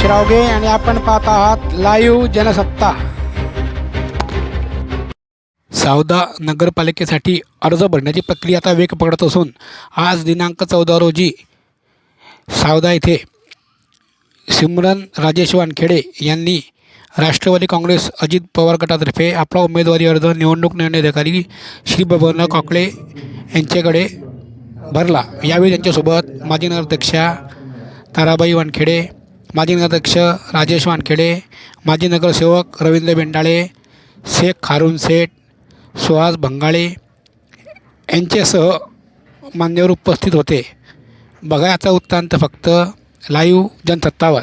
श्रावगे आणि आपण पाहत आहात लाईव्ह जनसत्ता. सावदा नगरपालिकेसाठी अर्ज भरण्याची प्रक्रिया आता वेग पकडत असून आज दिनांक चौदा रोजी सावदा येथे सिमरन राजेश वानखेडे यांनी राष्ट्रवादी काँग्रेस अजित पवार गटातर्फे आपला उमेदवारी अर्ज निवडणूक निर्णय अधिकारी श्री बबन काकडे यांच्याकडे भरला. यावेळी त्यांच्यासोबत माजी नगराध्यक्षा ताराबाई वानखेडे माजी नगराध्यक्ष राजेश वानखेडे माजी नगरसेवक रवींद्र बेंडाळे शेख खारून सेठ सुहास भंगाळे यांच्यासह मान्यवर उपस्थित होते. बघा याचा वृत्तांत फक्त लाईव्ह जनसत्तावर.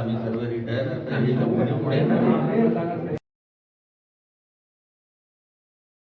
también saludos.